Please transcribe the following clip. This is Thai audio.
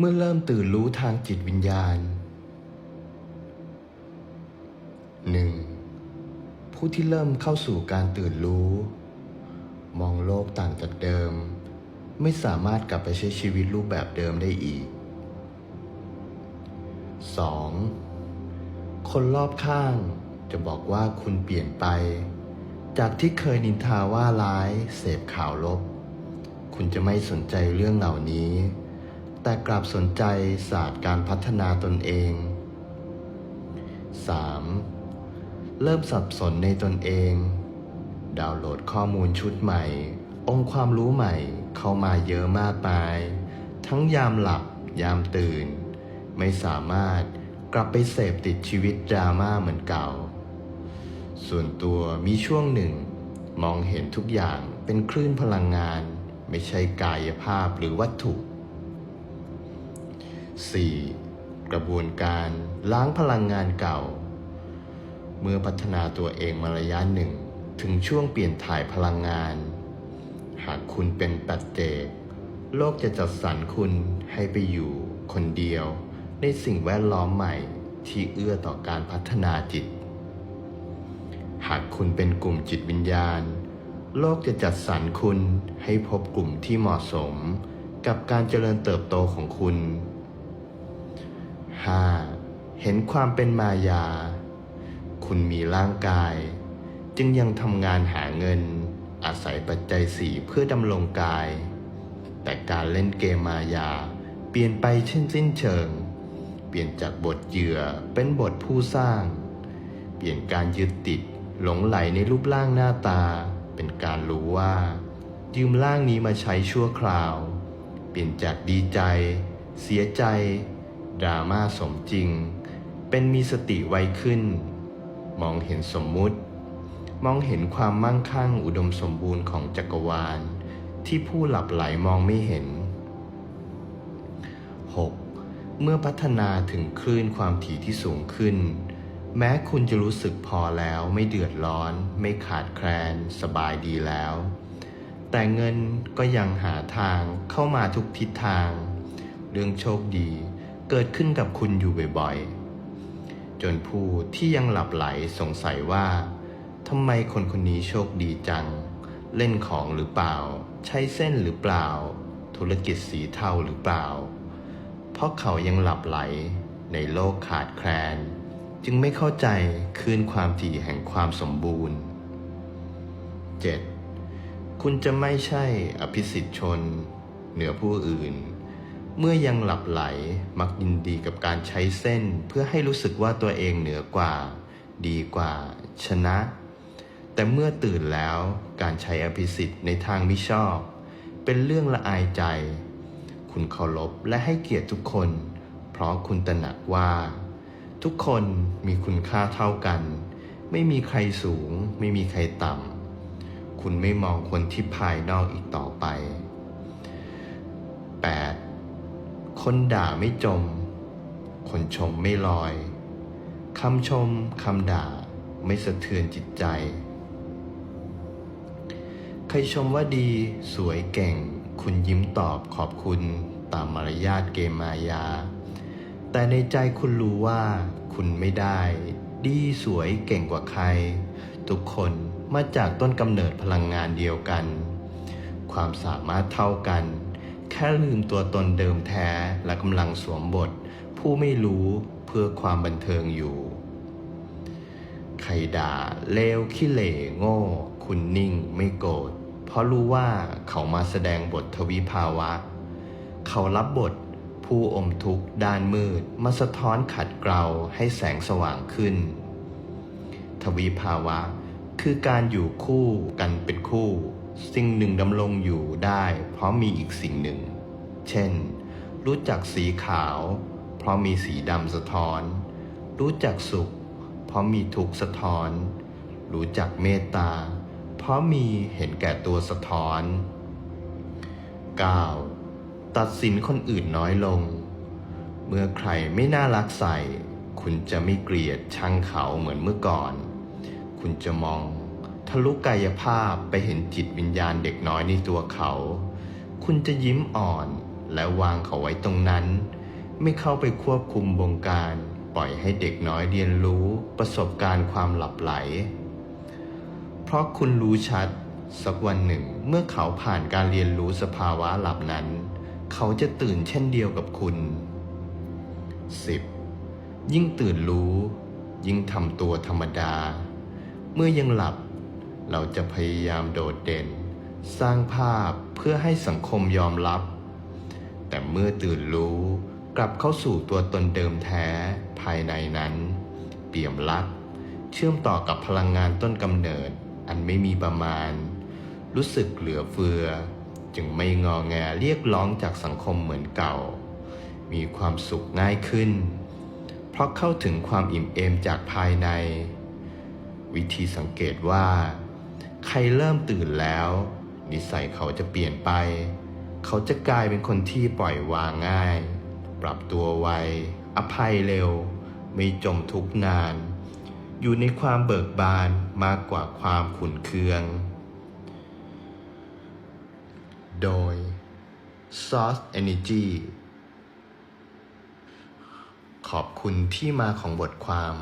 เมื่อเริ่มตื่นรู้ทางจิตวิญญาณ 1. ผู้ที่เริ่มเข้าสู่การตื่นรู้ มองโลกต่างจากเดิม ไม่สามารถกลับไปใช้ชีวิตรูปแบบเดิมได้อีก 2. คนรอบข้างจะบอกว่าคุณเปลี่ยนไป จากที่เคยนินทาว่าร้าย เสพข่าวลบ คุณจะไม่สนใจเรื่องเหล่านี้ แต่กลับสนใจศาสตร์การพัฒนาตนเอง 3. เริ่มสับสนในตนเอง ดาวน์โหลดข้อมูลชุดใหม่ องค์ความรู้ใหม่เข้ามาเยอะมากมาย ทั้งยามหลับยามตื่น ไม่สามารถกลับไปเสพติดชีวิตดราม่าเหมือนเก่า ส่วนตัวมีช่วงหนึ่ง มองเห็นทุกอย่างเป็นคลื่นพลังงาน ไม่ใช่กายภาพหรือวัตถุ 4. กระบวนการล้างพลังงานเก่า เมื่อพัฒนาตัวเองมาระยะหนึ่ง ถึงช่วงเปลี่ยนถ่ายพลังงาน หากคุณเป็นปัจเจกโลกจะจัดสรรคุณให้ไปอยู่คนเดียว ในสิ่งแวดล้อมใหม่ที่เอื้อต่อการพัฒนาจิต หากคุณเป็นกลุ่มจิตวิญญาณ โลกจะจัดสรรคุณให้พบกลุ่มที่เหมาะสม กับการเจริญเติบโตของคุณ 5. เห็นความเป็นมายา คุณมีร่างกาย จึงยังทำงานหาเงิน อาศัยปัจจัยสี่เพื่อดำรงกาย แต่การเล่นเกมมายา เปลี่ยนไปเช่นสิ้นเชิง เปลี่ยนจากบทเหยื่อเป็นบทผู้สร้าง เปลี่ยนการยึดติดหลงไหลในรูปร่างหน้าตา เป็นการรู้ว่า ยืมร่างนี้มาใช้ชั่วคราว เปลี่ยนจากดีใจ เสียใจ ดราม่าสมจริง เป็นมีสติไวขึ้น มองเห็นสมมุติ มองเห็นความมั่งคั่งอุดมสมบูรณ์ของจักรวาล ที่ผู้หลับไหลมองไม่เห็น 6. เมื่อพัฒนาถึงคลื่นความถี่ที่สูงขึ้น แม้คุณจะรู้สึกพอแล้วไม่เดือดร้อน ไม่ขาดแคลน สบายดีแล้ว แต่เงินก็ยังหาทางเข้ามาทุกทิศทาง เรื่องโชคดี เกิดขึ้นกับคุณอยู่บ่อยๆ จนผู้ที่ยังหลับไหลสงสัยว่าทำไมคนคนนี้โชคดีจัง เล่นของหรือเปล่า ใช้เส้นหรือเปล่า ธุรกิจสีเทาหรือเปล่า เพราะเขายังหลับไหลในโลกขาดแคลน จึงไม่เข้าใจคืนความถี่แห่งความสมบูรณ์ 7. คุณจะไม่ใช่อภิสิทธิชน เหนือผู้อื่น เมื่อยังหลับไหลมักยินดีกับการใช้เส้น เพื่อให้รู้สึกว่าตัวเองเหนือกว่า ดีกว่า ชนะ แต่เมื่อตื่นแล้วการใช้อภิสิทธิ์ในทางมิชอบ เป็นเรื่องละอายใจ คุณเคารพและให้เกียรติทุกคน เพราะคุณตระหนักว่า ทุกคนมีคุณค่าเท่ากัน ไม่มีใครสูง ไม่มีใครต่ำคุณไม่มองคนที่ภายนอกอีกต่อไป 8. คนด่าไม่จม คนชมไม่ลอย คำชมคำด่าไม่สะเทือนจิตใจ ใครชมว่าดีสวยเก่ง คุณยิ้มตอบขอบคุณตามมารยาทเกมายา แต่ในใจคุณรู้ว่าคุณไม่ได้ ดีสวยเก่งกว่าใคร ทุกคนมาจากต้นกำเนิดพลังงานเดียวกัน ความสามารถเท่ากัน แค่ลืมตัวตนเดิมแท้และกำลังสวมบท ผู้ไม่รู้เพื่อความบันเทิงอยู่ใครด่าเลวขี้เหร่โง่ คุณนิ่งไม่โกรธเพราะรู้ว่าเขามาแสดงบททวิภาวะ เขารับบทผู้อมทุกข์ด้านมืดมาสะท้อนขัดเกลาให้แสงสว่างขึ้น ทวีภาวะ คือการอยู่คู่กันเป็นคู่ สิ่งหนึ่งดำรงอยู่ได้ เพราะมีอีกสิ่งหนึ่ง เช่น รู้จักสีขาว เพราะมีสีดำสะท้อน รู้จักสุข เพราะมีทุกข์สะท้อน รู้จักเมตตา เพราะมีเห็นแก่ตัวสะท้อน 9. ตัดสินคนอื่นน้อยลง เมื่อใครไม่น่ารักใส่ คุณจะไม่เกลียดชังเขาเหมือนเมื่อก่อน คุณจะมอง ทะลุกายภาพไปเห็นจิตวิญญาณเด็กน้อยในตัวเขา คุณจะยิ้มอ่อนและวางเขาไว้ตรงนั้น ไม่เข้าไปควบคุมบงการปล่อยให้เด็กน้อยเรียนรู้ประสบการณ์ความหลับไหล เพราะคุณรู้ชัด สักวันหนึ่งเมื่อเขาผ่านการเรียนรู้สภาวะหลับนั้น เขาจะตื่นเช่นเดียวกับคุณ 10. ยิ่งตื่นรู้ ยิ่งทำตัวธรรมดา เมื่อยังหลับ เราจะพยายามโดดเด่น สร้างภาพเพื่อให้สังคมยอมรับ แต่เมื่อตื่นรู้กลับเข้าสู่ตัวตนเดิมแท้ภายในนั้น เปี่ยมลัก เชื่อมต่อกับพลังงานต้นกำเนิดอันไม่มีประมาณ รู้สึกเหลือเฟือ จึงไม่งอแงเรียกร้องจากสังคมเหมือนเก่า มีความสุขง่ายขึ้น เพราะเข้าถึงความอิ่มเอมจากภายใน วิธีสังเกตว่า ใครเริ่มตื่นแล้ว นิสัยเขาจะเปลี่ยนไป เขาจะกลายเป็นคนที่ปล่อยวางง่าย ปรับตัวไว อภัยเร็ว ไม่จมทุกนาน อยู่ในความเบิกบานมากกว่าความขุนเคือง โดย Source Energy ขอบคุณที่มาของบทความ